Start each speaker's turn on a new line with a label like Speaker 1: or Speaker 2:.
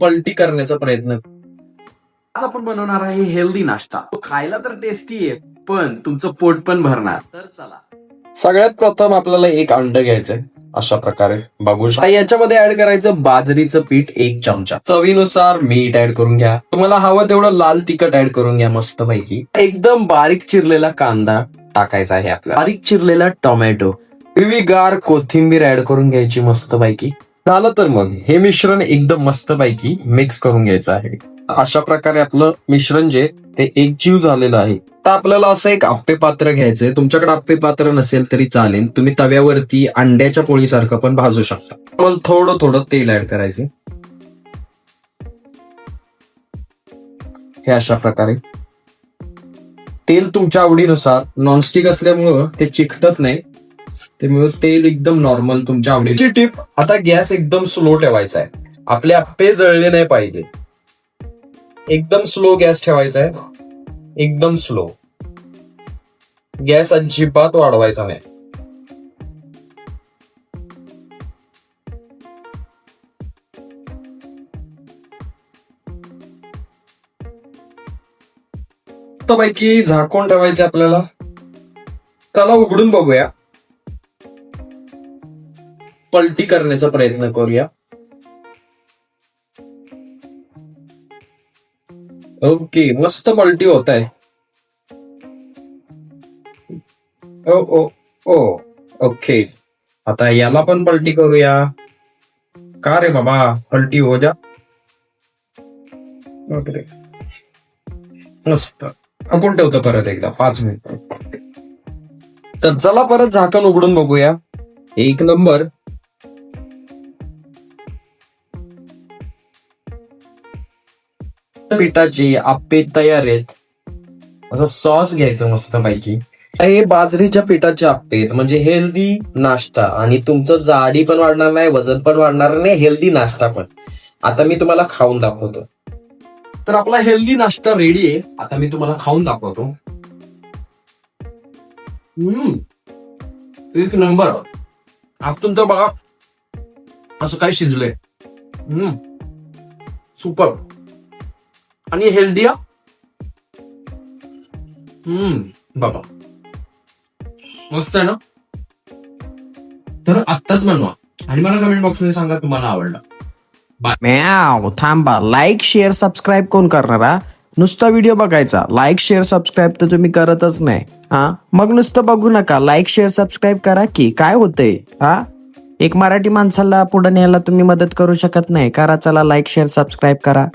Speaker 1: पलटी करण्याचा प्रयत्न.
Speaker 2: आज आपण बनवणार आहे हेल्दी नाश्ता. तो खायला तर टेस्टी आहे पण तुमचं पोट पण भरणार. तर चला.
Speaker 1: सगळ्यात प्रथम आपल्याला एक अंड घ्यायचंय अशा प्रकारे. बघू शकता. याच्यामध्ये ऍड करायचं बाजरीचं पीठ एक चमचा. चवीनुसार मीठ ऍड करून घ्या. तुम्हाला हवं तेवढं लाल तिखट ऍड करून घ्या मस्त पैकी एकदम बारीक चिरलेला कांदा टाकायचा आहे आपल्याला. बारीक चिरलेला टोमॅटो. हिरवीगार कोथिंबीर ऍड करून घ्यायची मस्त पैकी झालं तर मग. हे मिश्रण एकदम मस्त पैकी मिक्स करून घ्यायचं आहे. अशा प्रकारे आपलं मिश्रण जे ते एकजीव झालेलं आहे. तर आपल्याला असं एक आप्पे पात्र घ्यायचंय तुमच्याकडे आप्पे पात्र नसेल तरी चालेल. तुम्ही तव्यावरती अंड्याच्या पोळीसारखं पण भाजू शकता. मला थोडं थोडं तेल ऍड करायचे हे अशा प्रकारे. तेल तुमच्या आवडीनुसार. नॉनस्टिक असल्यामुळं ते चिकटत नाही. त्यामुळे तेल एकदम नॉर्मल तुमच्या आवडीची टिप आता गॅस एकदम स्लो ठेवायचा आहे. आपले आप्पे जळले नाही पाहिजे. एकदम स्लो गॅस ठेवायचा आहे. एकदम स्लो गॅस अजिबात वाढवायचा नाही. पैकी झाकून ठेवायचे आपल्याला. त्याला उघडून बघूया. पलटी करण्याचा प्रयत्न करूया. ओके मस्त पलटी होत आहे ओ ओ ओ ओके आता याला पण पलटी करूया. का रे बाबा पलटी हो जा. मस्त. आपण ठेवतो परत एकदा पाच मिनिट. तर चला परत झाकण उघडून बघूया. एक नंबर. पिठाची आप्पे तयार आहेत. असं सॉस घ्यायचं मस्त पैकी हे बाजरीच्या पिठाचे आप्पे आहेत. म्हणजे हेल्दी नाश्ता. आणि तुमचं जाडी पण वाढणार नाही वजन पण वाढणार नाही हेल्दी नाश्ता पण. आता मी तुम्हाला खाऊन दाखवतो. तर आपला हेल्दी नाश्ता रेडी आहे. आता मी तुम्हाला खाऊन दाखवतो. हम्म. एक नंबर आतून तुमचं बघा. असं काय शिजलंय. हम्म. सुपर आणि हेल्दी हम्म बाबा. मस्त आहे ना? तर आत्ताच बनवा. आणि मला कमेंट बॉक्समध्ये सांगा तुम्हाला आवडला.
Speaker 3: म्याव थांबा. लाईक शेअर सबस्क्राईब कोण करणार नुसता व्हिडिओ बघायचा. लाईक शेअर सबस्क्राईब तर तुम्ही करतच नाही हा? मग नुसतं बघू नका. लाईक शेअर सबस्क्राईब करा की काय होतंय हा? एक मराठी माणसाला पुढे न्यायला तुम्ही मदत करू शकत नाही. करा चला. लाईक शेअर सबस्क्राईब करा.